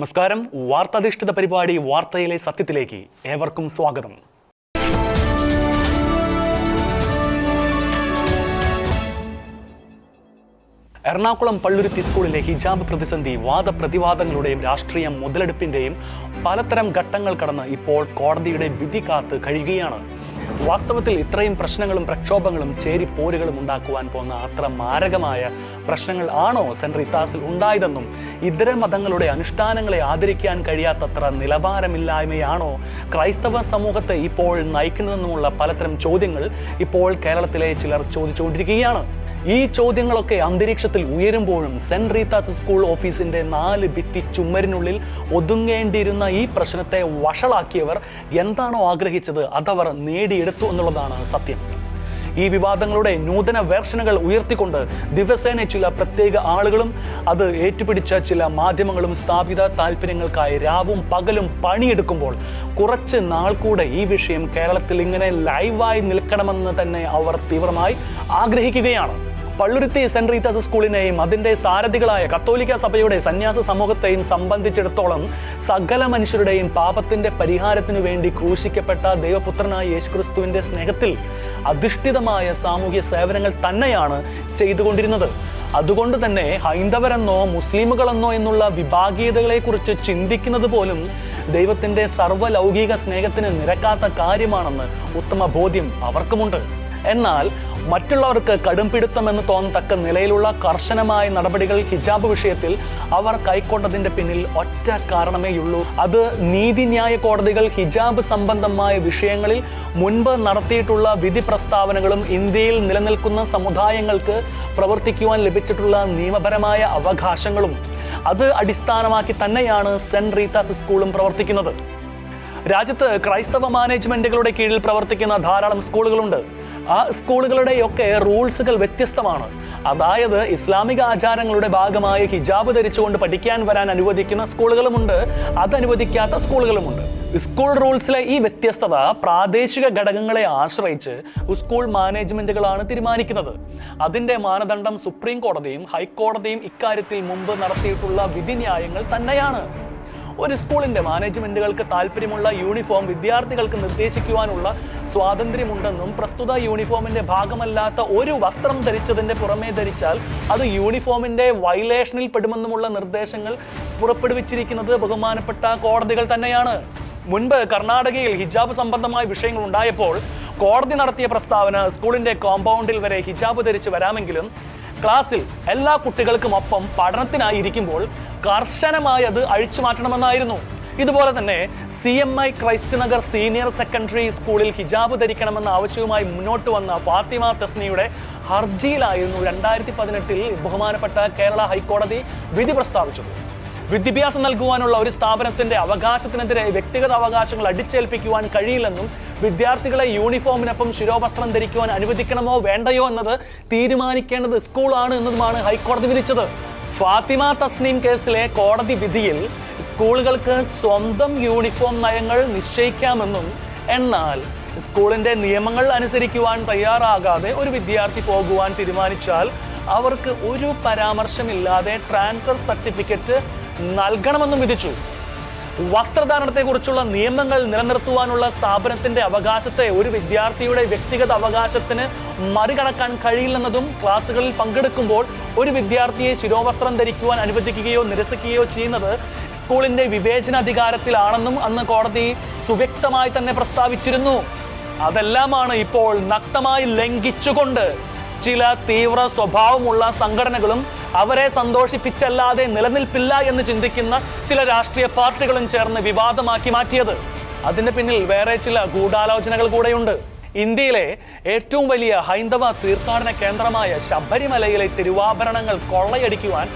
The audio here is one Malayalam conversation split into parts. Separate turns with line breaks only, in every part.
നമസ്കാരം. വാർത്താധിഷ്ഠിത പരിപാടി വാർത്തയിലെ സത്യത്തിലേക്ക് ഏവർക്കും സ്വാഗതം. എറണാകുളം പള്ളുരുത്തി സ്കൂളിലെ ഹിജാബ് പ്രതിസന്ധി വാദപ്രതിവാദങ്ങളുടെയും രാഷ്ട്രീയ മുതലെടുപ്പിന്റെയും പലതരം ഘട്ടങ്ങൾ കടന്ന് ഇപ്പോൾ കോടതിയുടെ വിധി കാത്ത് കഴിയുകയാണ്. വാസ്തവത്തിൽ ഇത്രയും പ്രശ്നങ്ങളും പ്രക്ഷോഭങ്ങളും ചേരിപ്പോരുകളും ഉണ്ടാക്കുവാൻ പോകുന്ന അത്ര മാരകമായ പ്രശ്നങ്ങൾ ആണോ സെന്റ് ഇത്താസിൽ ഉണ്ടായതെന്നും ഇതര മതങ്ങളുടെ അനുഷ്ഠാനങ്ങളെ ആദരിക്കാൻ കഴിയാത്തത്ര നിലവാരമില്ലായ്മയാണോ ക്രൈസ്തവ സമൂഹത്തെ ഇപ്പോൾ നയിക്കുന്നതെന്നുമുള്ള പലതരം ചോദ്യങ്ങൾ ഇപ്പോൾ കേരളത്തിലെ ചിലർ ചോദിച്ചുകൊണ്ടിരിക്കുകയാണ്. ഈ ചോദ്യങ്ങളൊക്കെ അന്തരീക്ഷത്തിൽ ഉയരുമ്പോഴും സെന്റ് റീത്താസ് സ്കൂൾ ഓഫീസിന്റെ നാല് ഭിത്തി ചുമരിനുള്ളിൽ ഒതുങ്ങേണ്ടിയിരുന്ന ഈ പ്രശ്നത്തെ വഷളാക്കിയവർ എന്താണോ ആഗ്രഹിച്ചത് അതവർ നേടിയെടുത്തു എന്നുള്ളതാണ് സത്യം. ഈ വിവാദങ്ങളുടെ നൂതന വേർഷനുകൾ ഉയർത്തിക്കൊണ്ട് ദിവസേന ചില പ്രത്യേക ആളുകളും അത് ഏറ്റുപിടിച്ച ചില മാധ്യമങ്ങളും സ്ഥാപിത താല്പര്യങ്ങൾക്കായി രാവും പകലും പണിയെടുക്കുമ്പോൾ കുറച്ച് നാൾ കൂടെ ഈ വിഷയം കേരളത്തിൽ ഇങ്ങനെ ലൈവായി നിൽക്കണമെന്ന് തന്നെ അവർ തീവ്രമായി ആഗ്രഹിക്കുകയാണ്. പള്ളുരുത്തി സെന്റ് റീത്താസ് സ്കൂളിനെയും അതിന്റെ സാരഥികളായ കത്തോലിക്ക സഭയുടെ സന്യാസ സമൂഹത്തെയും സംബന്ധിച്ചിടത്തോളം സകല മനുഷ്യരുടെയും പാപത്തിന്റെ പരിഹാരത്തിനു വേണ്ടി ക്രൂശിക്കപ്പെട്ട ദൈവപുത്രനായ യേശുക്രിസ്തുവിന്റെ സ്നേഹത്തിൽ അധിഷ്ഠിതമായ സാമൂഹ്യ സേവനങ്ങൾ തന്നെയാണ് ചെയ്തുകൊണ്ടിരുന്നത്. അതുകൊണ്ട് തന്നെ ഹൈന്ദവരെന്നോ മുസ്ലിമുകളെന്നോ എന്നുള്ള വിഭാഗീയതകളെക്കുറിച്ച് ചിന്തിക്കുന്നത് പോലും ദൈവത്തിന്റെ സർവലൗകിക സ്നേഹത്തിന് നിരക്കാത്ത കാര്യമാണെന്ന് ഉത്തമ ബോധ്യം അവർക്കുമുണ്ട്. എന്നാൽ മറ്റുള്ളവർക്ക് കടുംപിടുത്തമെന്ന് തോന്നത്തക്ക നിലയിലുള്ള കർശനമായ നടപടികൾ ഹിജാബ് വിഷയത്തിൽ അവർ കൈക്കൊണ്ടതിന്റെ പിന്നിൽ ഒറ്റ കാരണമേയുള്ളൂ അത് നീതിന്യായ കോടതികൾ ഹിജാബ് സംബന്ധമായ വിഷയങ്ങളിൽ മുൻപ് നടത്തിയിട്ടുള്ള വിധി പ്രസ്താവനകളും ഇന്ത്യയിൽ നിലനിൽക്കുന്ന സമുദായങ്ങൾക്ക് പ്രവർത്തിക്കുവാൻ ലഭിച്ചിട്ടുള്ള നിയമപരമായ അവകാശങ്ങളും അത് അടിസ്ഥാനമാക്കി തന്നെയാണ് സെന്റ് റീതാസ് സ്കൂളും പ്രവർത്തിക്കുന്നത്. രാജ്യത്ത് ക്രൈസ്തവ മാനേജ്മെന്റുകളുടെ കീഴിൽ പ്രവർത്തിക്കുന്ന ധാരാളം സ്കൂളുകളുണ്ട്. ആ സ്കൂളുകളുടെയൊക്കെ റൂൾസുകൾ വ്യത്യസ്തമാണ്. അതായത് ഇസ്ലാമിക ആചാരങ്ങളുടെ ഭാഗമായി ഹിജാബ് ധരിച്ചുകൊണ്ട് പഠിക്കാൻ വരാൻ അനുവദിക്കുന്ന സ്കൂളുകളുമുണ്ട് അത് അനുവദിക്കാത്ത സ്കൂളുകളുമുണ്ട്. സ്കൂൾ റൂൾസിലെ ഈ വ്യത്യസ്തത പ്രാദേശിക ഘടകങ്ങളെ ആശ്രയിച്ച് സ്കൂൾ മാനേജ്മെന്റുകളാണ് തീരുമാനിക്കുന്നത്. അതിന്റെ മാനദണ്ഡം സുപ്രീം കോടതിയും ഹൈക്കോടതിയും ഇക്കാര്യത്തിൽ മുമ്പ് നടത്തിയിട്ടുള്ള വിധിന്യായങ്ങൾ തന്നെയാണ്. ഒരു സ്കൂളിന്റെ മാനേജ്മെന്റുകൾക്ക് താല്പര്യമുള്ള യൂണിഫോം വിദ്യാർത്ഥികൾക്ക് നിർദ്ദേശിക്കുവാനുള്ള സ്വാതന്ത്ര്യമുണ്ടെന്നും പ്രസ്തുത യൂണിഫോമിന്റെ ഭാഗമല്ലാത്ത ഒരു വസ്ത്രം ധരിച്ചതിന്റെ പുറമേ ധരിച്ചാൽ അത് യൂണിഫോമിന്റെ വയലേഷനിൽ പെടുമെന്നുമുള്ള നിർദ്ദേശങ്ങൾ പുറപ്പെടുവിച്ചിരിക്കുന്നത് ബഹുമാനപ്പെട്ട കോടതികൾ തന്നെയാണ്. മുൻപ് കർണാടകയിൽ ഹിജാബ് സംബന്ധമായ വിഷയങ്ങൾ ഉണ്ടായപ്പോൾ കോടതി നടത്തിയ പ്രസ്താവന സ്കൂളിന്റെ കോമ്പൗണ്ടിൽ വരെ ഹിജാബ് ധരിച്ച് വരാമെങ്കിലും ക്ലാസ്സിൽ എല്ലാ കുട്ടികൾക്കും ഒപ്പം പഠനത്തിനായി ഇരിക്കുമ്പോൾ കർശനമായി അത് അഴിച്ചു മാറ്റണമെന്നായിരുന്നു. ഇതുപോലെ തന്നെ C M I Christ Nagar senior secondary സ്കൂളിൽ ഹിജാബ് ധരിക്കണമെന്ന ആവശ്യവുമായി മുന്നോട്ട് വന്ന ഫാത്തിമ തസ്നിയുടെ ഹർജിയിലായിരുന്നു രണ്ടായിരത്തി പതിനെട്ടിൽ ബഹുമാനപ്പെട്ട കേരള ഹൈക്കോടതി വിധി പ്രസ്താവിച്ചത്. വിദ്യാഭ്യാസം നൽകുവാനുള്ള ഒരു സ്ഥാപനത്തിന്റെ അവകാശത്തിനെതിരെ വ്യക്തിഗത അവകാശങ്ങൾ അടിച്ചേൽപ്പിക്കുവാൻ കഴിയില്ലെന്നും വിദ്യാർത്ഥികളെ യൂണിഫോമിനൊപ്പം ശിരോവസ്ത്രം ധരിക്കുവാൻ അനുവദിക്കണമോ വേണ്ടയോ എന്നത് തീരുമാനിക്കേണ്ടത് സ്കൂളാണ് എന്നതുമാണ് ഹൈക്കോടതി വിധിച്ചത്. ഫാത്തിമ തസ്നീം കേസിലെ കോടതി വിധിയിൽ സ്കൂളുകൾക്ക് സ്വന്തം യൂണിഫോം നയങ്ങൾ നിശ്ചയിക്കാമെന്നും എന്നാൽ സ്കൂളിന്റെ നിയമങ്ങൾ അനുസരിക്കുവാൻ തയ്യാറാകാതെ ഒരു വിദ്യാർത്ഥി പോകുവാൻ തീരുമാനിച്ചാൽ അവർക്ക് ഒരു പരാമർശമില്ലാതെ ട്രാൻസ്ഫർ സർട്ടിഫിക്കറ്റ് നൽകണമെന്നും വിധിച്ചു. വസ്ത്രധാരണത്തെക്കുറിച്ചുള്ള നിയമങ്ങൾ നിലനിർത്തുവാനുള്ള സ്ഥാപനത്തിന്റെ അവകാശത്തെ ഒരു വിദ്യാർത്ഥിയുടെ വ്യക്തിഗത അവകാശത്തിന് മറികടക്കാൻ കഴിയില്ലെന്നതും ക്ലാസ്സുകളിൽ പങ്കെടുക്കുമ്പോൾ ഒരു വിദ്യാർത്ഥിയെ ശിരോവസ്ത്രം ധരിക്കുവാൻ അനുവദിക്കുകയോ നിരസിക്കുകയോ ചെയ്യുന്നത് സ്കൂളിന്റെ വിവേചനാധികാരത്തിലാണെന്നും അന്ന് കോടതി സുവ്യക്തമായി തന്നെ പ്രസ്താവിച്ചിരുന്നു. അതെല്ലാമാണ് ഇപ്പോൾ നഗ്നമായി ലംഘിച്ചുകൊണ്ട് ചില തീവ്ര സ്വഭാവമുള്ള സംഘടനകളും അവരെ സന്തോഷിപ്പിച്ചല്ലാതെ നിലനിൽപ്പില്ല എന്ന് ചിന്തിക്കുന്ന ചില രാഷ്ട്രീയ പാർട്ടികളും ചേർന്ന് വിവാദമാക്കി മാറ്റിയത്. അതിന്റെ പിന്നിൽ വേറെ ചില ഗൂഢാലോചനകൾ കൂടെയുണ്ട്. ഇന്ത്യയിലെ ഏറ്റവും വലിയ ഹൈന്ദവ തീർത്ഥാടന കേന്ദ്രമായ ശബരിമലയിലെ തിരുവാഭരണങ്ങൾ കൊള്ളയടിക്കുവാൻ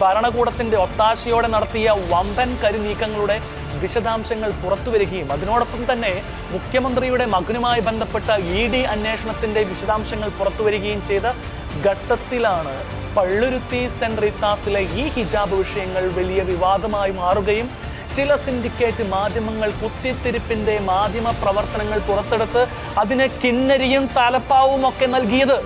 ഭരണകൂടത്തിന്റെ ഒത്താശയോടെ നടത്തിയ വമ്പൻ കരുനീക്കങ്ങളുടെ വിശദാംശങ്ങൾ പുറത്തുവരികയും അതിനോടൊപ്പം തന്നെ മുഖ്യമന്ത്രിയുടെ മകനുമായി ബന്ധപ്പെട്ട ഇ ഡി അന്വേഷണത്തിന്റെ വിശദാംശങ്ങൾ പുറത്തുവരികയും ചെയ്ത ഘട്ടത്തിലാണ് പള്ളുരുത്തി സെന്റ് റീത്താസിലെ ഈ ഹിജാബ് വിഷയങ്ങൾ വലിയ വിവാദമായി മാറുകയും ചില സിൻഡിക്കേറ്റ് മാധ്യമങ്ങൾ കുത്തിത്തിരിപ്പിന്റെ മാധ്യമ പ്രവർത്തനങ്ങൾ പുറത്തെടുത്ത് അതിനെ കിന്നരിയും തലപ്പാവും ഒക്കെ നൽകിയത്.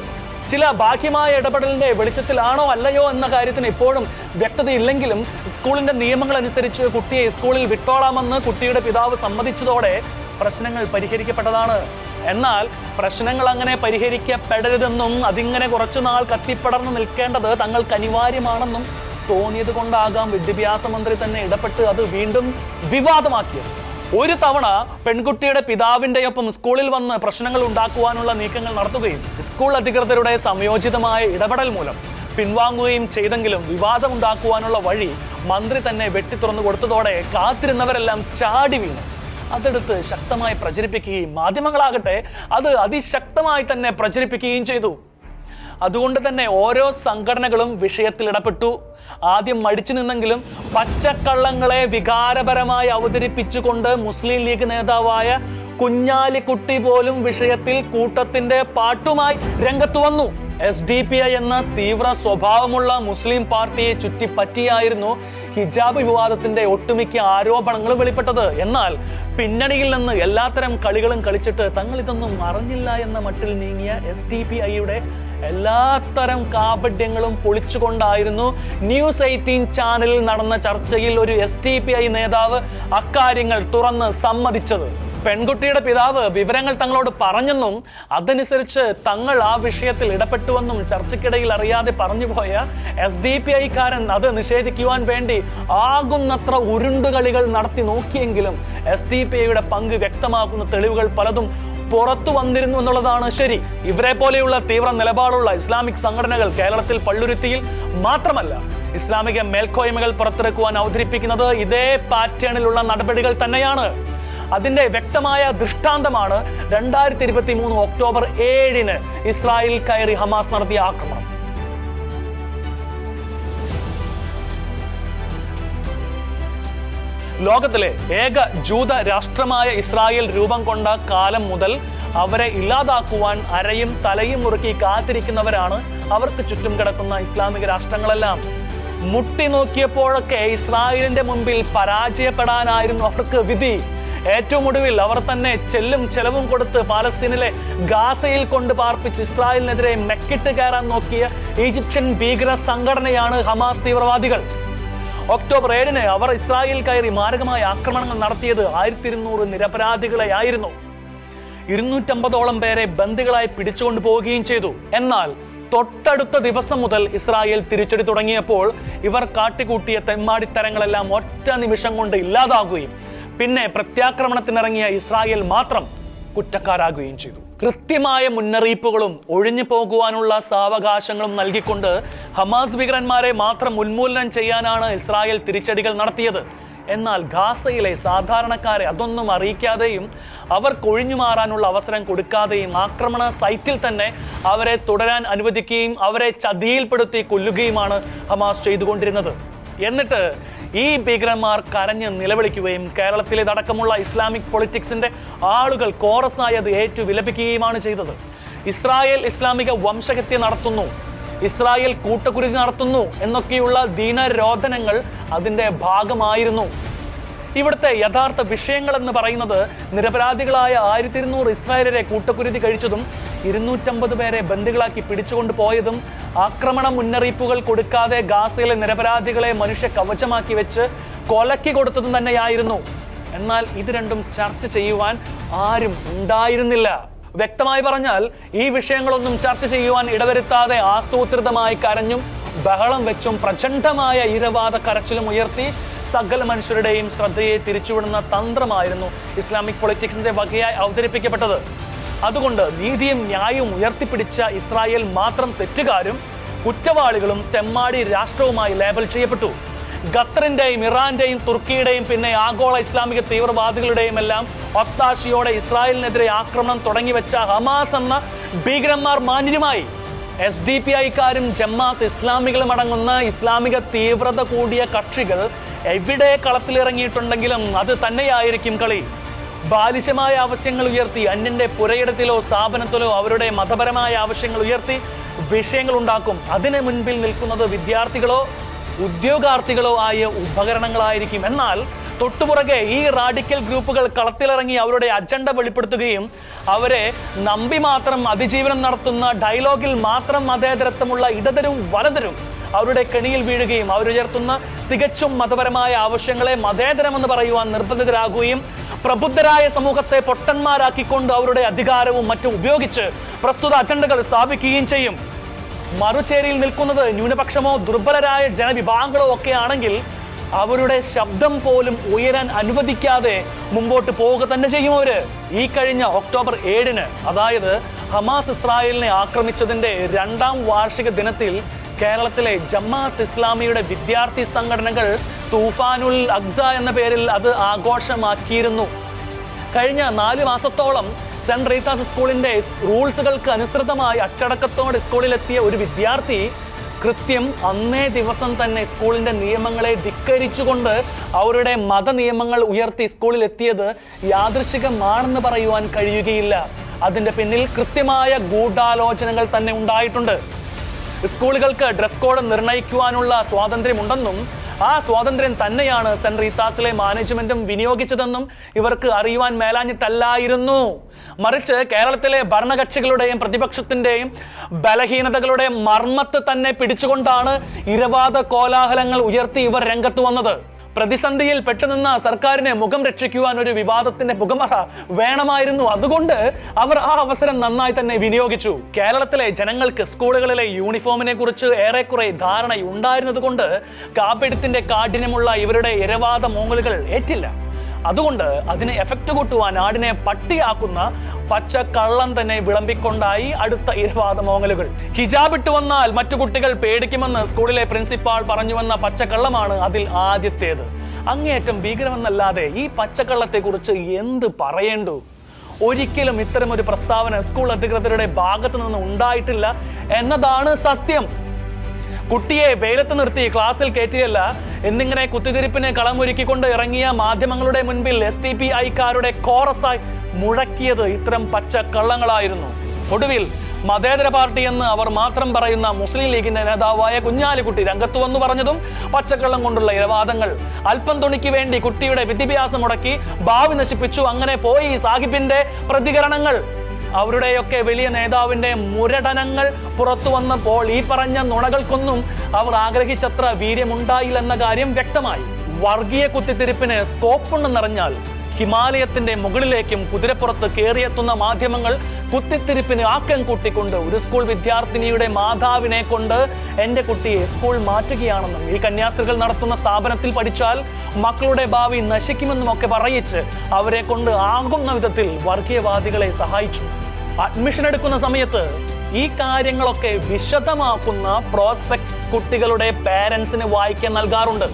ചില ബാഹ്യമായ ഇടപെടലിന്റെ വെളിച്ചത്തിലാണോ അല്ലയോ എന്ന കാര്യത്തിന് ഇപ്പോഴും വ്യക്തതയില്ലെങ്കിലും സ്കൂളിന്റെ നിയമങ്ങൾ അനുസരിച്ച് കുട്ടിയെ സ്കൂളിൽ വിട്ടോളാമെന്ന് കുട്ടിയുടെ പിതാവ് സമ്മതിച്ചതോടെ പ്രശ്നങ്ങൾ പരിഹരിക്കപ്പെട്ടതാണ്. എന്നാൽ പ്രശ്നങ്ങൾ അങ്ങനെ പരിഹരിക്കപ്പെടരുതെന്നും അതിങ്ങനെ കുറച്ചുനാൾ കത്തിപ്പടർന്നു നിൽക്കേണ്ടത് തങ്ങൾക്ക് അനിവാര്യമാണെന്നും തോന്നിയത് കൊണ്ടാകാം വിദ്യാഭ്യാസ മന്ത്രി തന്നെ ഇടപെട്ട് അത് വീണ്ടും വിവാദമാക്കിയത്. ഒരു തവണ പെൺകുട്ടിയുടെ പിതാവിന്റെ ഒപ്പം സ്കൂളിൽ വന്ന് പ്രശ്നങ്ങൾ ഉണ്ടാക്കുവാനുള്ള നീക്കങ്ങൾ നടത്തുകയും സ്കൂൾ അധികൃതരുടെ സംയോജിതമായ ഇടപെടൽ മൂലം പിൻവാങ്ങുകയും ചെയ്തെങ്കിലും വിവാദം ഉണ്ടാക്കുവാനുള്ള വഴി മന്ത്രി തന്നെ വെട്ടി തുറന്നു കൊടുത്തതോടെ കാത്തിരുന്നവരെല്ലാം ചാടി വീണു. അതെടുത്ത് ശക്തമായി പ്രചരിപ്പിക്കുകയും മാധ്യമങ്ങളാകട്ടെ അത് അതിശക്തമായി തന്നെ പ്രചരിപ്പിക്കുകയും ചെയ്തു. അതുകൊണ്ട് തന്നെ ഓരോ സംഘടനകളും വിഷയത്തിൽ ഇടപെട്ടു. ആദ്യം മടിച്ചു നിന്നെങ്കിലും പച്ചക്കള്ളങ്ങളെ വികാരപരമായി അവതരിപ്പിച്ചുകൊണ്ട് മുസ്ലിം ലീഗ് നേതാവായ കുഞ്ഞാലിക്കുട്ടി പോലും വിഷയത്തിൽ കൂട്ടത്തിന്റെ പാട്ടുമായി രംഗത്തു വന്നു. എസ് ഡി പി ഐ എന്ന തീവ്ര സ്വഭാവമുള്ള മുസ്ലിം പാർട്ടിയെ ചുറ്റിപ്പറ്റിയായിരുന്നു ഹിജാബ് വിവാദത്തിന്റെ ഒട്ടുമിക്ക ആരോപണങ്ങളും വെളിപ്പെട്ടത്. എന്നാൽ പിന്നണിയിൽ നിന്ന് എല്ലാത്തരം കളികളും കളിച്ചിട്ട് തങ്ങൾ ഇതൊന്നും അറിഞ്ഞില്ല എന്ന മട്ടിൽ നീങ്ങിയ എസ് ഡി പി ഐയുടെ എല്ലാത്തരം കാപഡ്യങ്ങളും പൊളിച്ചുകൊണ്ടായിരുന്നു ന്യൂസ് എയ്റ്റീൻ ചാനലിൽ നടന്ന ചർച്ചയിൽ ഒരു എസ് ഡി പി ഐ നേതാവ് അക്കാര്യങ്ങൾ തുറന്ന് സമ്മതിച്ചത്. പെൺകുട്ടിയുടെ പിതാവ് വിവരങ്ങൾ തങ്ങളോട് പറഞ്ഞെന്നും അതനുസരിച്ച് തങ്ങൾ ആ വിഷയത്തിൽ ഇടപെട്ടുവെന്നും ചർച്ചയ്ക്കിടയിൽ അറിയാതെ പറഞ്ഞുപോയ എസ് ഡി പി ഐക്കാരൻ അത് നിഷേധിക്കുവാൻ വേണ്ടി ആകുന്നത്ര ഉരുണ്ടുകളികൾ നടത്തി നോക്കിയെങ്കിലും എസ് ഡി പി ഐയുടെ പങ്ക് വ്യക്തമാക്കുന്ന തെളിവുകൾ പലതും പുറത്തു വന്നിരുന്നു എന്നുള്ളതാണ് ശരി. ഇവരെ പോലെയുള്ള തീവ്ര നിലപാടുള്ള ഇസ്ലാമിക് സംഘടനകൾ കേരളത്തിൽ പള്ളുരുത്തിയിൽ മാത്രമല്ല ഇസ്ലാമിക മേൽക്കോയ്മകൾ പുറത്തിറക്കുവാൻ അവതരിപ്പിക്കുന്നത് ഇതേ പാറ്റേണിലുള്ള നടപടികൾ തന്നെയാണ്. അതിന്റെ വ്യക്തമായ ദൃഷ്ടാന്തമാണ് രണ്ടായിരത്തി ഇരുപത്തി മൂന്ന് ഒക്ടോബർ ഏഴിന് ഇസ്രായേൽ കയറി ഹമാസ് നടത്തിയ ആക്രമണം. ലോകത്തിലെ ഏക ജൂത രാഷ്ട്രമായ ഇസ്രായേൽ രൂപം കൊണ്ട കാലം മുതൽ അവരെ ഇല്ലാതാക്കുവാൻ അരയും തലയും മുറുക്കി കാത്തിരിക്കുന്നവരാണ് അവർക്ക് ചുറ്റും കിടക്കുന്ന ഇസ്ലാമിക രാഷ്ട്രങ്ങളെല്ലാം. മുട്ടി നോക്കിയപ്പോഴൊക്കെ ഇസ്രായേലിന്റെ മുമ്പിൽ പരാജയപ്പെടാനായിരുന്നു അവർക്ക് വിധി. ഏറ്റവും ഒടുവിൽ അവർ തന്നെ ചെല്ലും ചെലവും കൊടുത്ത് പാലസ്തീനിലെ ഗാസയിൽ കൊണ്ട് പാർപ്പിച്ച് ഇസ്രായേലിനെതിരെ മെക്കിട്ട് കയറാൻ നോക്കിയ ഈജിപ്ഷ്യൻ ഭീകര സംഘടനയാണ് ഹമാസ് തീവ്രവാദികൾ. ഒക്ടോബർ ഏഴിന് അവർ ഇസ്രായേൽ കയറി മാരകമായ ആക്രമണങ്ങൾ നടത്തിയത് ആയിരത്തി ഇരുന്നൂറ് നിരപരാധികളെ ആയിരുന്നു ഇരുന്നൂറ്റമ്പതോളം പേരെ ബന്ദികളായി പിടിച്ചുകൊണ്ട് പോവുകയും ചെയ്തു. എന്നാൽ തൊട്ടടുത്ത ദിവസം മുതൽ ഇസ്രായേൽ തിരിച്ചടി തുടങ്ങിയപ്പോൾ ഇവർ കാട്ടിക്കൂട്ടിയ തെമ്മാടിത്തരങ്ങളെല്ലാം ഒറ്റ നിമിഷം കൊണ്ട് ഇല്ലാതാകുകയും പിന്നെ പ്രത്യാക്രമണത്തിനിറങ്ങിയ ഇസ്രായേൽ മാത്രം കുറ്റക്കാരാകുകയും ചെയ്തു. കൃത്യമായ മുന്നറിയിപ്പുകളും ഒഴിഞ്ഞു പോകുവാനുള്ള സാവകാശങ്ങളും നൽകിക്കൊണ്ട് ഹമാസ് ഭീകരന്മാരെ മാത്രം ഉന്മൂലനം ചെയ്യാനാണ് ഇസ്രായേൽ തിരിച്ചടികൾ നടത്തിയത്. എന്നാൽ ഗാസയിലെ സാധാരണക്കാരെ അതൊന്നും അറിയിക്കാതെയും അവർക്ക് ഒഴിഞ്ഞു മാറാനുള്ള അവസരം കൊടുക്കാതെയും ആക്രമണ സൈറ്റിൽ തന്നെ അവരെ തുടരാൻ അനുവദിക്കുകയും അവരെ ചതിയിൽപ്പെടുത്തി കൊല്ലുകയുമാണ് ഹമാസ് ചെയ്തുകൊണ്ടിരുന്നത്. എന്നിട്ട് ഈ ഭീകരന്മാർ കരഞ്ഞ് നിലവിളിക്കുകയും കേരളത്തിലെ കേരളത്തിലേതടക്കമുള്ള ഇസ്ലാമിക് പൊളിറ്റിക്സിന്റെ ആളുകൾ കോറസായത് ഏറ്റു വിലപിക്കുകയുമാണ് ചെയ്തത്. ഇസ്രായേൽ ഇസ്ലാമിക വംശഹത്യ നടത്തുന്നു. ഇസ്രായേൽ കൂട്ടക്കുരുതി നടത്തുന്നു എന്നൊക്കെയുള്ള ദീനരോധനങ്ങൾ അതിന്റെ ഭാഗമായിരുന്നു. ഇവിടുത്തെ യഥാർത്ഥ വിഷയങ്ങൾ എന്ന് പറയുന്നത് നിരപരാധികളായ ആയിരത്തി ഇരുന്നൂറ് ഇസ്രായേലരെ കൂട്ടക്കുരുതി കഴിച്ചതും ഇരുന്നൂറ്റമ്പത് പേരെ ബന്ദികളാക്കി പിടിച്ചുകൊണ്ട് പോയതും ആക്രമണ മുന്നറിയിപ്പുകൾ കൊടുക്കാതെ ഗാസയിലെ നിരപരാധികളെ മനുഷ്യ കവചമാക്കി വെച്ച് കൊലക്കി കൊടുത്തതും തന്നെയായിരുന്നു. എന്നാൽ ഇത് രണ്ടും ചർച്ച ചെയ്യുവാൻ ആരും ഉണ്ടായിരുന്നില്ല. വ്യക്തമായി പറഞ്ഞാൽ ഈ വിഷയങ്ങളൊന്നും ചർച്ച ചെയ്യുവാൻ ഇടവരുത്താതെ ആസൂത്രിതമായി കരഞ്ഞും ബഹളം വെച്ചും പ്രചണ്ഡമായ ഇരവാദ കരച്ചിലും ഉയർത്തി സകല മനുഷ്യരുടെയും ശ്രദ്ധയെ തിരിച്ചുവിടുന്ന തന്ത്രമായിരുന്നു ഇസ്ലാമിക് പൊളിറ്റിക്സിന്റെ വകയായി അവതരിപ്പിക്കപ്പെട്ടത്. അതുകൊണ്ട് നീതിയും ന്യായവും ഉയർത്തിപ്പിടിച്ച ഇസ്രായേൽ മാത്രം തെറ്റുകാരും കുറ്റവാളികളും തെമ്മാടി രാഷ്ട്രവുമായി ലേബൽ ചെയ്യപ്പെട്ടു. ഖത്തറിന്റെയും ഇറാന്റെയും തുർക്കിയുടെയും പിന്നെ ആഗോള ഇസ്ലാമിക തീവ്രവാദികളുടെയും എല്ലാം ഒത്താശയോടെ ഇസ്രായേലിനെതിരെ ആക്രമണം തുടങ്ങി വെച്ച ഹമാസ് എന്ന ഭീകരന്മാർ മാന്യരുമായി. എസ് ഡി പി ഐക്കാരും ജമാഅത്ത് ഇസ്ലാമികളും അടങ്ങുന്ന ഇസ്ലാമിക തീവ്രത കൂടിയ കക്ഷികൾ എവിടെ കളത്തിലിറങ്ങിയിട്ടുണ്ടെങ്കിലും അത് തന്നെയായിരിക്കും കളി. ബാലിശമായ ആവശ്യങ്ങൾ ഉയർത്തി അന്യന്റെ പുരയിടത്തിലോ സ്ഥാപനത്തിലോ അവരുടെ മതപരമായ ആവശ്യങ്ങൾ ഉയർത്തി വിഷയങ്ങൾ ഉണ്ടാക്കും. അതിന് മുൻപിൽ നിൽക്കുന്നത് വിദ്യാർത്ഥികളോ ഉദ്യോഗാർത്ഥികളോ ആയ ഉപകരണങ്ങളായിരിക്കും. എന്നാൽ തൊട്ടുപുറകെ ഈ റാഡിക്കൽ ഗ്രൂപ്പുകൾ കളത്തിലിറങ്ങി അവരുടെ അജണ്ട വെളിപ്പെടുത്തുകയും അവരെ നമ്പി മാത്രം അതിജീവനം നടത്തുന്ന ഡയലോഗിൽ മാത്രം മതേതരത്വമുള്ള ഇടതരും വലതരും അവരുടെ കെണിയിൽ വീഴുകയും അവരുയർത്തുന്ന തികച്ചും മതപരമായ ആവശ്യങ്ങളെ മതേതരമെന്ന് പറയുവാൻ നിർബന്ധിതരാകുകയും പ്രബുദ്ധരായ സമൂഹത്തെ പൊട്ടന്മാരാക്കിക്കൊണ്ട് അവരുടെ അധികാരവും മറ്റും ഉപയോഗിച്ച് പ്രസ്തുത അജണ്ടകൾ സ്ഥാപിക്കുകയും ചെയ്യും. മറുചേരിയിൽ നിൽക്കുന്നത് ന്യൂനപക്ഷമോ ദുർബലരായ ജനവിഭാഗങ്ങളോ ഒക്കെ ആണെങ്കിൽ അവരുടെ ശബ്ദം പോലും ഉയരാൻ അനുവദിക്കാതെ മുമ്പോട്ട് പോവുക തന്നെ ചെയ്യും അവർ. ഈ കഴിഞ്ഞ ഒക്ടോബർ ഏഴിന് അതായത് ഹമാസ് ഇസ്രായേലിനെ ആക്രമിച്ചതിന്റെ രണ്ടാം വാർഷിക ദിനത്തിൽ കേരളത്തിലെ ജമാഅത്ത് ഇസ്ലാമിയുടെ വിദ്യാർത്ഥി സംഘടനകൾ തൂഫാനുൽ അഗ്സ എന്ന പേരിൽ അത് ആഘോഷമാക്കിയിരുന്നു. കഴിഞ്ഞ നാല് മാസത്തോളം സെന്റ് റീത്താസ് സ്കൂളിന്റെ റൂൾസുകൾക്ക് അനുസൃതമായി അച്ചടക്കത്തോടെ സ്കൂളിലെത്തിയ ഒരു വിദ്യാർത്ഥി കൃത്യം അന്നേ ദിവസം തന്നെ സ്കൂളിന്റെ നിയമങ്ങളെ ധിക്കരിച്ചുകൊണ്ട് അവരുടെ മതനിയമങ്ങൾ ഉയർത്തി സ്കൂളിലെത്തിയത് യാദൃശികമാണെന്ന് പറയുവാൻ കഴിയുകയില്ല. അതിന്റെ പിന്നിൽ കൃത്യമായ ഗൂഢാലോചനകൾ തന്നെ ഉണ്ടായിട്ടുണ്ട്. സ്കൂളുകൾക്ക് ഡ്രസ് കോഡ് നിർണയിക്കുവാനുള്ള സ്വാതന്ത്ര്യമുണ്ടെന്നും ആ സ്വാതന്ത്ര്യം തന്നെയാണ് സെന്റ് റീത്താസിലെ മാനേജ്മെന്റും വിനിയോഗിച്ചതെന്നും ഇവർക്ക് അറിയുവാൻ മേലാഞ്ഞിട്ടല്ലായിരുന്നു. മറിച്ച് കേരളത്തിലെ ഭരണകക്ഷികളുടെയും പ്രതിപക്ഷത്തിന്റെയും ബലഹീനതകളുടെ മർമ്മത്ത് തന്നെ പിടിച്ചുകൊണ്ടാണ് ഇരവാദ കോലാഹലങ്ങൾ ഉയർത്തി ഇവർ രംഗത്ത് വന്നത്. പ്രതിസന്ധിയിൽ പെട്ടുനിന്ന സർക്കാരിനെ മുഖം രക്ഷിക്കുവാൻ ഒരു വിവാദത്തിന്റെ മുഖമറ വേണമായിരുന്നു. അതുകൊണ്ട് അവർ ആ അവസരം നന്നായി തന്നെ വിനിയോഗിച്ചു. കേരളത്തിലെ ജനങ്ങൾക്ക് സ്കൂളുകളിലെ യൂണിഫോമിനെ കുറിച്ച് ഏറെക്കുറെ ധാരണ കൊണ്ട് കാപ്പിടത്തിന്റെ കാഠിന്യമുള്ള ഇവരുടെ ഇരവാദ മോങ്ങലുകൾ ഏറ്റില്ല. അതുകൊണ്ട് അതിനെ എഫക്റ്റ് കൂട്ടുവാൻ ആടിനെ പട്ടിയാക്കുന്ന പച്ച കള്ളം തന്നെ വിളമ്പിക്കൊണ്ടായി അടുത്ത ഇരവാദ മോങ്ങലുകൾ ഹിജാബ് ഇട്ട് വന്നാൽ മറ്റു കുട്ടികൾ പേടിക്കുമെന്ന് സ്കൂളിലെ പ്രിൻസിപ്പാൾ പറഞ്ഞുവെന്ന പച്ചക്കള്ളമാണ് അതിൽ ആദ്യത്തേത്. അങ്ങേയറ്റം ഭീകരമെന്നല്ലാതെ ഈ പച്ചക്കള്ളത്തെ കുറിച്ച് എന്ത് പറയേണ്ടു? ഒരിക്കലും ഇത്തരം ഒരു പ്രസ്താവന സ്കൂൾ അധികൃതരുടെ ഭാഗത്തു നിന്ന് ഉണ്ടായിട്ടില്ല എന്നതാണ് സത്യം. കുട്ടിയെ വെയിലത്ത് നിർത്തി ക്ലാസ്സിൽ കയറ്റിയല്ല എന്നിങ്ങനെ കുത്തിതിരിപ്പിന് കളമൊരുക്കിക്കൊണ്ട് ഇറങ്ങിയ മാധ്യമങ്ങളുടെ മുൻപിൽ എസ് ടി പി ഐക്കാരുടെ കോറസായി മുഴക്കിയത് ഇത്തരം പച്ച കള്ളങ്ങളായിരുന്നു ഒടുവിൽ മതേതര പാർട്ടി എന്ന് അവർ മാത്രം പറയുന്ന മുസ്ലിം ലീഗിന്റെ നേതാവായ കുഞ്ഞാലിക്കുട്ടി രംഗത്ത് വന്നു പറഞ്ഞതും പച്ചക്കള്ളം കൊണ്ടുള്ള ഇരവാദങ്ങൾ. അല്പം തുണിക്ക് വേണ്ടി കുട്ടിയുടെ വിദ്യാഭ്യാസം മുടക്കി ഭാവി നശിപ്പിച്ചു. അങ്ങനെ പോയി സാഹിബിന്റെ പ്രതികരണങ്ങൾ. അവരുടെയൊക്കെ വലിയ നേതാവിന്റെ മുരടനങ്ങൾ പുറത്തു വന്നപ്പോൾ ഈ പറഞ്ഞ നുണകൾക്കൊന്നും അവർ ആഗ്രഹിച്ചത്ര വീര്യമുണ്ടായില്ലെന്ന കാര്യം വ്യക്തമായി. വർഗീയ കുത്തിത്തിരിപ്പിന് സ്കോപ്പുണ്ടെന്നറിഞ്ഞാൽ ഹിമാലയത്തിന്റെ മുകളിലേക്കും കുതിരപ്പുറത്ത് കയറിയെത്തുന്ന മാധ്യമങ്ങൾ കുത്തിത്തിരിപ്പിന് ആക്കം കൂട്ടിക്കൊണ്ട് ഒരു സ്കൂൾ വിദ്യാർത്ഥിനിയുടെ മാതാവിനെ കൊണ്ട് എന്റെ കുട്ടിയെ സ്കൂൾ മാറ്റുകയാണെന്നും ഈ കന്യാസ്ത്രീകൾ നടത്തുന്ന സ്ഥാപനത്തിൽ പഠിച്ചാൽ മക്കളുടെ ഭാവി നശിക്കുമെന്നും ഒക്കെ പറയിച്ച് അവരെ കൊണ്ട് ആകുന്ന വിധത്തിൽ വർഗീയവാദികളെ സഹായിച്ചു. അഡ്മിഷൻ എടുക്കുന്ന സമയത്ത് ഈ കാര്യങ്ങളൊക്കെ വിശദമാക്കുന്ന പ്രോസ്പെക്ട്സ് കുട്ടികളുടെ പേരൻസിന് വായിക്കാൻ നൽകാറുണ്ട്.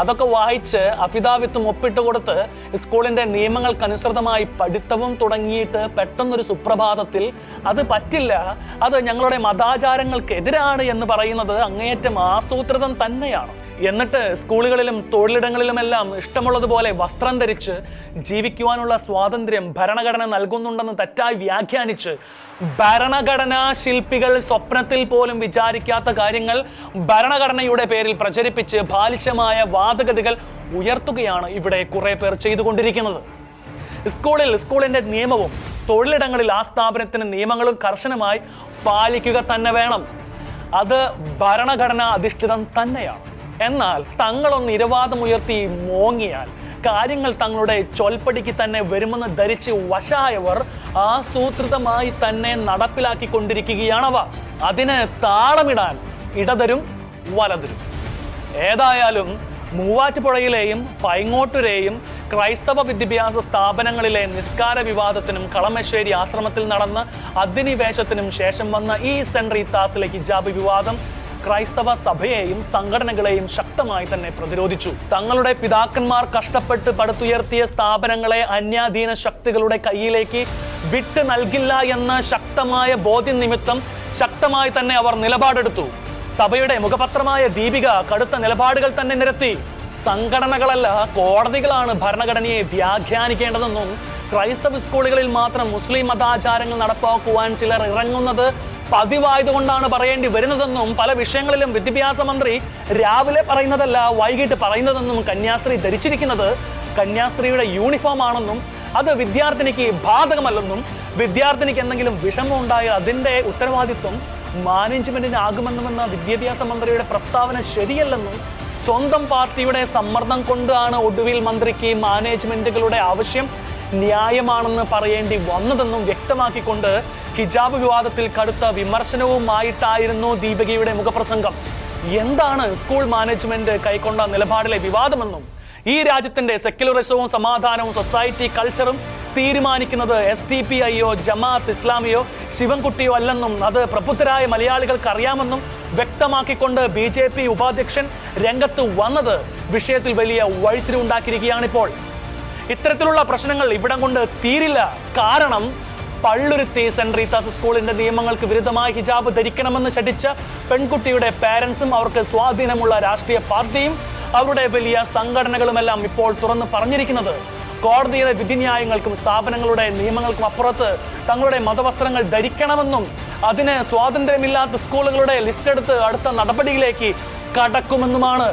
അതൊക്കെ വായിച്ച് അഫിദാവിത്തും ഒപ്പിട്ട് കൊടുത്ത് സ്കൂളിന്റെ നിയമങ്ങൾക്കനുസൃതമായി പഠിത്തവും തുടങ്ങിയിട്ട് പെട്ടെന്നൊരു സുപ്രഭാതത്തിൽ അത് പറ്റില്ല അത് ഞങ്ങളുടെ മതാചാരങ്ങൾക്കെതിരാണ് എന്ന് പറയുന്നത് അങ്ങേയറ്റം ആസൂത്രിതം തന്നെയാണ്. എന്നിട്ട് സ്കൂളുകളിലും തൊഴിലിടങ്ങളിലുമെല്ലാം ഇഷ്ടമുള്ളതുപോലെ വസ്ത്രം ധരിച്ച് ജീവിക്കുവാനുള്ള സ്വാതന്ത്ര്യം ഭരണഘടന നൽകുന്നുണ്ടെന്ന് തെറ്റായി വ്യാഖ്യാനിച്ച് ഭരണഘടനാ ശില്പികൾ സ്വപ്നത്തിൽ പോലും വിചാരിക്കാത്ത കാര്യങ്ങൾ ഭരണഘടനയുടെ പേരിൽ പ്രചരിപ്പിച്ച് ബാലിശമായ വാദഗതികൾ ഉയർത്തുകയാണ് ഇവിടെ കുറെ പേർ ചെയ്തുകൊണ്ടിരിക്കുന്നത്. സ്കൂളിൽ സ്കൂളിന്റെ നിയമവും തൊഴിലിടങ്ങളിൽ ആ സ്ഥാപനത്തിന് നിയമങ്ങളും കർശനമായി പാലിക്കുക തന്നെ വേണം. അത് ഭരണഘടനാ അധിഷ്ഠിതം തന്നെയാണ്. എന്നാൽ തങ്ങളൊന്ന് ഇരവാദമുയർത്തി മോങ്ങിയാൽ കാര്യങ്ങൾ തങ്ങളുടെ ചൊൽപ്പടിക്ക് തന്നെ വരുമെന്ന് ധരിച്ച് വശായവർ ആസൂത്രിതമായി തന്നെ നടപ്പിലാക്കിക്കൊണ്ടിരിക്കുകയാണവ. അതിന് താളമിടാൻ ഇടതരും വലതരും. ഏതായാലും മൂവാറ്റുപുഴയിലെയും പൈങ്ങോട്ടുരെയും ക്രൈസ്തവ വിദ്യാഭ്യാസ സ്ഥാപനങ്ങളിലെ നിസ്കാര വിവാദത്തിനും കളമശ്ശേരി ആശ്രമത്തിൽ നടന്ന അധിനിവേശത്തിനും ശേഷം വന്ന ഈ സെൻട്രി താസിലെ ഹിജാബ് വിവാദം ക്രൈസ്തവ സഭയെയും സംഘടനകളെയും ശക്തമായി തന്നെ പ്രതിരോധിച്ചു. തങ്ങളുടെ പിതാക്കന്മാർ കഷ്ടപ്പെട്ട് പടുത്തുയർത്തിയ സ്ഥാപനങ്ങളെ അന്യാധീന ശക്തികളുടെ കയ്യിലേക്ക് വിട്ടു നൽകില്ല എന്ന ശക്തമായ ബോധ്യം നിമിത്തം ശക്തമായി തന്നെ അവർ നിലപാടെടുത്തു. സഭയുടെ മുഖപത്രമായ ദീപിക കടുത്ത നിലപാടുകൾ തന്നെ നിരത്തി. സംഘടനകളല്ല കോടതികളാണ് ഭരണഘടനയെ വ്യാഖ്യാനിക്കേണ്ടതെന്നും ക്രൈസ്തവ സ്കൂളുകളിൽ മാത്രം മുസ്ലിം മതാചാരങ്ങൾ നടപ്പാക്കുവാൻ ചിലർ ഇറങ്ങുന്നത് പതിവായതുകൊണ്ടാണ് പറയേണ്ടി വരുന്നതെന്നും പല വിഷയങ്ങളിലും വിദ്യാഭ്യാസ മന്ത്രി രാവിലെ പറയുന്നതല്ല വൈകിട്ട് പറയുന്നതെന്നും കന്യാസ്ത്രീ ധരിച്ചിരിക്കുന്നത് കന്യാസ്ത്രീയുടെ യൂണിഫോം ആണെന്നും അത് വിദ്യാർത്ഥിനിക്ക് ബാധകമല്ലെന്നും വിദ്യാർത്ഥിനിക്ക് എന്തെങ്കിലും വിഷമം ഉണ്ടായാൽ അതിന്റെ ഉത്തരവാദിത്വം മാനേജ്മെന്റിനാകുമെന്നുമെന്ന വിദ്യാഭ്യാസ മന്ത്രിയുടെ പ്രസ്താവന ശരിയല്ലെന്നും സ്വന്തം പാർട്ടിയുടെ സമ്മർദ്ദം കൊണ്ടാണ് ഒടുവിൽ മന്ത്രിക്ക് മാനേജ്മെന്റുകളുടെ ആവശ്യം ന്യായമാണെന്ന് പറയേണ്ടി വന്നതെന്നും വ്യക്തമാക്കിക്കൊണ്ട് ഹിജാബ് വിവാദത്തിൽ കടുത്ത വിമർശനവുമായിട്ടായിരുന്നു ദീപികയുടെ മുഖപ്രസംഗം. എന്താണ് സ്കൂൾ മാനേജ്മെന്റ് കൈക്കൊണ്ട നിലപാടിലെ വിവാദമെന്നും ഈ രാജ്യത്തിന്റെ സെക്യുലറിസവും സമാധാനവും സൊസൈറ്റി കൾച്ചറും തീരുമാനിക്കുന്നത് എസ് ടി പി ഐയോ ജമാഅത്ത് ഇസ്ലാമിയോ ശിവൻകുട്ടിയോ അല്ലെന്നും അത് പ്രബുദ്ധരായ മലയാളികൾക്ക് അറിയാമെന്നും വ്യക്തമാക്കിക്കൊണ്ട് ബി ജെ പി ഉപാധ്യക്ഷൻ രംഗത്ത് വന്നത് വിഷയത്തിൽ വലിയ വഴിത്തിരിവുണ്ടാക്കിയിരിക്കുകയാണിപ്പോൾ. ഇത്തരത്തിലുള്ള പ്രശ്നങ്ങൾ ഇവിടം കൊണ്ട് തീരില്ല. കാരണം പള്ളുരുത്തി സെന്റ് റീത്താസ് സ്കൂളിന്റെ നിയമങ്ങൾക്ക് വിരുദ്ധമായി ഹിജാബ് ധരിക്കണമെന്ന് ശഠിച്ച പെൺകുട്ടിയുടെ പാരൻസും അവർക്ക് സ്വാധീനമുള്ള രാഷ്ട്രീയ പാർട്ടിയും അവരുടെ വലിയ സംഘടനകളുമെല്ലാം ഇപ്പോൾ തുറന്നു പറഞ്ഞിരിക്കുന്നത്. കോടതിയുടെ വിധിന്യായങ്ങൾക്കും സ്ഥാപനങ്ങളുടെ നിയമങ്ങൾക്കും അപ്പുറത്ത് തങ്ങളുടെ മതവസ്ത്രങ്ങൾ ധരിക്കണമെന്നും അതിന് സ്വാതന്ത്ര്യമില്ലാത്ത സ്കൂളുകളുടെ ലിസ്റ്റ് എടുത്ത് അടുത്ത നടപടിയിലേക്ക് കടക്കുമെന്നുമാണ്.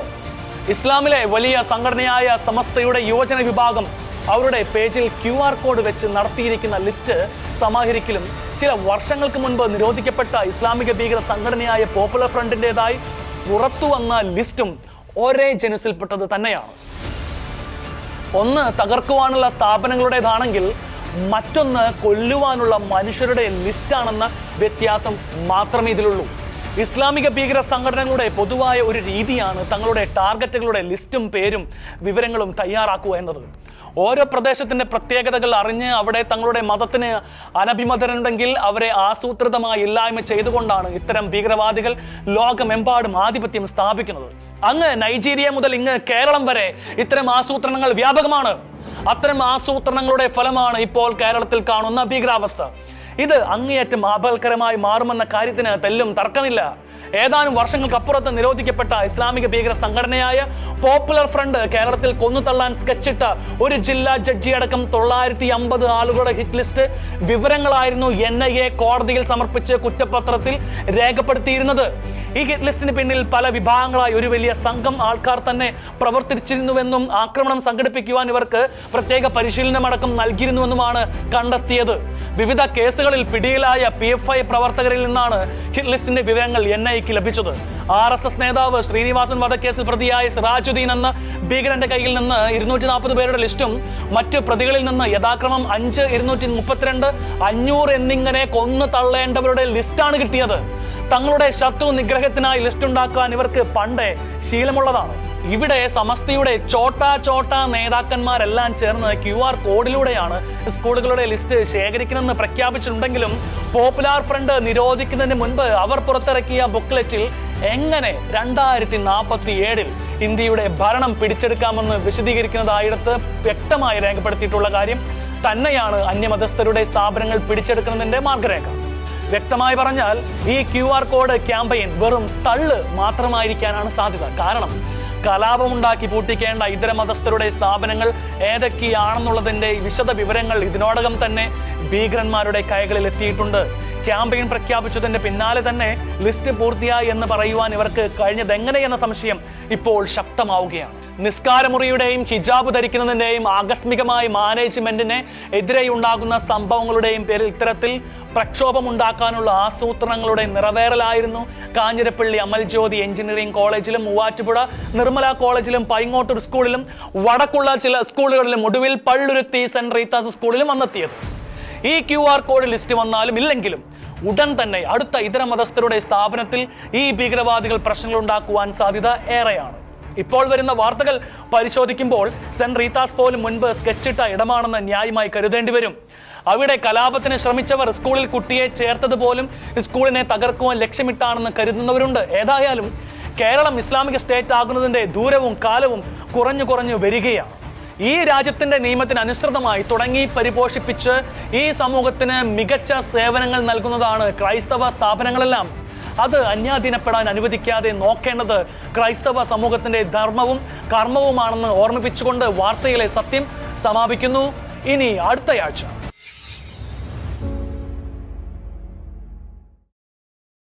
ഇസ്ലാമിലെ വലിയ സംഘടനയായ സമസ്തയുടെ യുവജന വിഭാഗം അവരുടെ പേജിൽ ക്യു ആർ കോഡ് വെച്ച് നടത്തിയിരിക്കുന്ന ലിസ്റ്റ് സമാഹരിക്കലും ചില വർഷങ്ങൾക്ക് മുൻപ് നിരോധിക്കപ്പെട്ട ഇസ്ലാമിക ഭീകര സംഘടനയായ പോപ്പുലർ ഫ്രണ്ടിന്റെതായി പുറത്തു വന്ന ലിസ്റ്റും ഒരേ ജനുസിൽപ്പെട്ടത് തന്നെയാണ്. ഒന്ന് തകർക്കുവാനുള്ള സ്ഥാപനങ്ങളുടേതാണെങ്കിൽ മറ്റൊന്ന് കൊല്ലുവാനുള്ള മനുഷ്യരുടെ ലിസ്റ്റാണെന്ന വ്യത്യാസം മാത്രമേ ഇതിലുള്ളൂ. ഇസ്ലാമിക ഭീകര സംഘടനകളുടെ പൊതുവായ ഒരു രീതിയാണ് തങ്ങളുടെ ടാർഗറ്റുകളുടെ ലിസ്റ്റും പേരും വിവരങ്ങളും തയ്യാറാക്കുക എന്നത്. ഓരോ പ്രദേശത്തിന്റെ പ്രത്യേകതകൾ അറിഞ്ഞ് അവിടെ തങ്ങളുടെ മതത്തിന് അനഭിമതരുണ്ടെങ്കിൽ അവരെ ആസൂത്രിതമായി ഇല്ലായ്മ ചെയ്തുകൊണ്ടാണ് ഇത്തരം ഭീകരവാദികൾ ലോകമെമ്പാടും ആധിപത്യം സ്ഥാപിക്കുന്നത്. അങ്ങ് നൈജീരിയ മുതൽ ഇങ്ങ് കേരളം വരെ ഇത്തരം ആസൂത്രണങ്ങൾ വ്യാപകമാണ്. അത്തരം ആസൂത്രണങ്ങളുടെ ഫലമാണ് ഇപ്പോൾ കേരളത്തിൽ കാണുന്ന ഭീകരാവസ്ഥ. ഇത് അങ്ങേയറ്റം ആപൽക്കരമായി മാറുമെന്ന കാര്യത്തിന് തെല്ലും തർക്കമില്ല. ഏതാനും വർഷങ്ങൾക്കപ്പുറത്ത് നിരോധിക്കപ്പെട്ട ഇസ്ലാമിക ഭീകര സംഘടനയായ പോപ്പുലർ ഫ്രണ്ട് കേരളത്തിൽ കൊന്നുതള്ളാൻ സ്കെച്ചിട്ട ഒരു ജില്ലാ ജഡ്ജി അടക്കം തൊള്ളായിരത്തി അമ്പത് ആളുകളുടെ ഹിറ്റ് ലിസ്റ്റ് വിവരങ്ങളായിരുന്നു എൻ ഐ എ കോടതിയിൽ സമർപ്പിച്ച് കുറ്റപത്രത്തിൽ രേഖപ്പെടുത്തിയിരുന്നത്. ഈ ഹിറ്റ് ലിസ്റ്റിന് പിന്നിൽ പല വിഭാഗങ്ങളായി ഒരു വലിയ സംഘം ആൾക്കാർ തന്നെ പ്രവർത്തിച്ചിരുന്നുവെന്നും ആക്രമണം സംഘടിപ്പിക്കുവാൻ ഇവർക്ക് പ്രത്യേക പരിശീലനമടക്കം നൽകിയിരുന്നുവെന്നുമാണ് കണ്ടെത്തിയത്. വിവിധ കേസുകളിൽ പിടിയിലായ പി എഫ് ഐ പ്രവർത്തകരിൽ നിന്നാണ് ഹിറ്റ് ലിസ്റ്റിന്റെ വിവരങ്ങൾ എൻ ഐക്ക് ലഭിച്ചത്. ആർ എസ് എസ് നേതാവ് ശ്രീനിവാസൻ വധക്കേസിൽ പ്രതിയായ സിറാജുദ്ദീൻ എന്ന ഭീകരന്റെ കയ്യിൽ നിന്ന് ഇരുന്നൂറ്റി നാൽപ്പത് പേരുടെ ലിസ്റ്റും മറ്റ് പ്രതികളിൽ നിന്ന് യഥാക്രമം അഞ്ച് ഇരുന്നൂറ്റി മുപ്പത്തിരണ്ട് അഞ്ഞൂറ് എന്നിങ്ങനെ കൊന്നു തള്ളേണ്ടവരുടെ ലിസ്റ്റാണ് കിട്ടിയത്. തങ്ങളുടെ ശത്രു നിഗ്രഹത്തിനായി ലിസ്റ്റ് ഉണ്ടാക്കാൻ ഇവർക്ക് പണ്ടേ ശീലമുള്ളതാണ്. ഇവിടെ സമസ്തയുടെ ചോട്ട ചോട്ട നേതാക്കന്മാരെല്ലാം ചേർന്ന് ക്യു ആർ കോഡിലൂടെയാണ് സ്കൂളുകളുടെ ലിസ്റ്റ് ശേഖരിക്കണമെന്ന് പ്രഖ്യാപിച്ചിട്ടുണ്ടെങ്കിലും പോപ്പുലർ ഫ്രണ്ട് നിരോധിക്കുന്നതിന് മുൻപ് അവർ പുറത്തിറക്കിയ ബുക്ക്ലെറ്റിൽ എങ്ങനെ രണ്ടായിരത്തി നാൽപ്പത്തി ഏഴിൽ ഇന്ത്യയുടെ ഭരണം പിടിച്ചെടുക്കാമെന്ന് വിശദീകരിക്കുന്നതായിടത്ത് വ്യക്തമായി രേഖപ്പെടുത്തിയിട്ടുള്ള കാര്യം തന്നെയാണ് അന്യമതസ്ഥരുടെ സ്ഥാപനങ്ങൾ പിടിച്ചെടുക്കുന്നതിന്റെ മാർഗരേഖ. വ്യക്തമായി പറഞ്ഞാൽ ഈ ക്യു ആർ കോഡ് ക്യാമ്പയിൻ വെറും തള്ള് മാത്രമായിരിക്കാനാണ് സാധ്യത. കാരണം കലാപമുണ്ടാക്കി പൂട്ടിക്കേണ്ട ഇതര മതസ്ഥരുടെ സ്ഥാപനങ്ങൾ ഏതൊക്കെയാണെന്നുള്ളതിന്റെ വിശദ വിവരങ്ങൾ ഇതിനോടകം തന്നെ ഭീകരന്മാരുടെ കൈകളിൽ എത്തിയിട്ടുണ്ട് ക്യാമ്പയിൻ പ്രഖ്യാപിച്ചതിന്റെ പിന്നാലെ തന്നെ ലിസ്റ്റ് പൂർത്തിയായി എന്ന് പറയുവാൻ ഇവർക്ക് കഴിഞ്ഞതെങ്ങനെയെന്ന സംശയം ഇപ്പോൾ ശക്തമാവുകയാണ്. നിസ്കാരമുറിയുടെയും ഹിജാബ് ധരിക്കുന്നതിന്റെയും ആകസ്മികമായി മാനേജ്മെന്റിന് എതിരെ ഉണ്ടാകുന്ന സംഭവങ്ങളുടെയും പേരിൽ ഇത്തരത്തിൽ പ്രക്ഷോഭം ഉണ്ടാക്കാനുള്ള ആസൂത്രണങ്ങളുടെ നിറവേറലായിരുന്നു. കാഞ്ഞിരപ്പള്ളി അമൽ ജ്യോതി എഞ്ചിനീയറിംഗ് കോളേജിലും മൂവാറ്റുപുഴ നിർമ്മല കോളേജിലും പൈങ്ങോട്ടൂർ സ്കൂളിലും വടക്കുള്ള ചില സ്കൂളുകളിലും ഒടുവിൽ പള്ളുരുത്തി സെന്റ് റീത്താസ് സ്കൂളിലും വന്നെത്തിയത്. ഈ ക്യു ആർ കോഡ് ലിസ്റ്റ് വന്നാലും ഇല്ലെങ്കിലും ഉടൻ തന്നെ അടുത്ത ഇതര മതസ്ഥരുടെ സ്ഥാപനത്തിൽ ഈ ഭീകരവാദികൾ പ്രശ്നങ്ങൾ ഉണ്ടാക്കുവാൻ സാധ്യത ഏറെയാണ്. ഇപ്പോൾ വരുന്ന വാർത്തകൾ പരിശോധിക്കുമ്പോൾ സെന്റ് റീതാസ് പോലും മുൻപ് സ്കെച്ചിട്ട ഇടമാണെന്ന് ന്യായമായി കരുതേണ്ടി വരും. അവിടെ കലാപത്തിന് ശ്രമിച്ചവർ സ്കൂളിൽ കുട്ടിയെ ചേർത്തത് പോലും സ്കൂളിനെ തകർക്കുവാൻ ലക്ഷ്യമിട്ടാണെന്ന് കരുതുന്നവരുണ്ട്. ഏതായാലും കേരളം ഇസ്ലാമിക സ്റ്റേറ്റ് ആകുന്നതിന്റെ ദൂരവും കാലവും കുറഞ്ഞു കുറഞ്ഞു വരികയാണ്. ഈ രാജ്യത്തിന്റെ നിയമത്തിന് അനുസൃതമായി തുടങ്ങി പരിപോഷിപ്പിച്ച് ഈ സമൂഹത്തിന് മികച്ച സേവനങ്ങൾ നൽകുന്നതാണ് ക്രൈസ്തവ സ്ഥാപനങ്ങളെല്ലാം. അത് അന്യാധീനപ്പെടാൻ അനുവദിക്കാതെ നോക്കേണ്ടത് ക്രൈസ്തവ സമൂഹത്തിന്റെ ധർമ്മവും കർമ്മവുമാണെന്ന് ഓർമ്മിപ്പിച്ചുകൊണ്ട് വാർത്തയിലെ സത്യം സമാപിക്കുന്നു. ഇനി അടുത്തയാഴ്ച.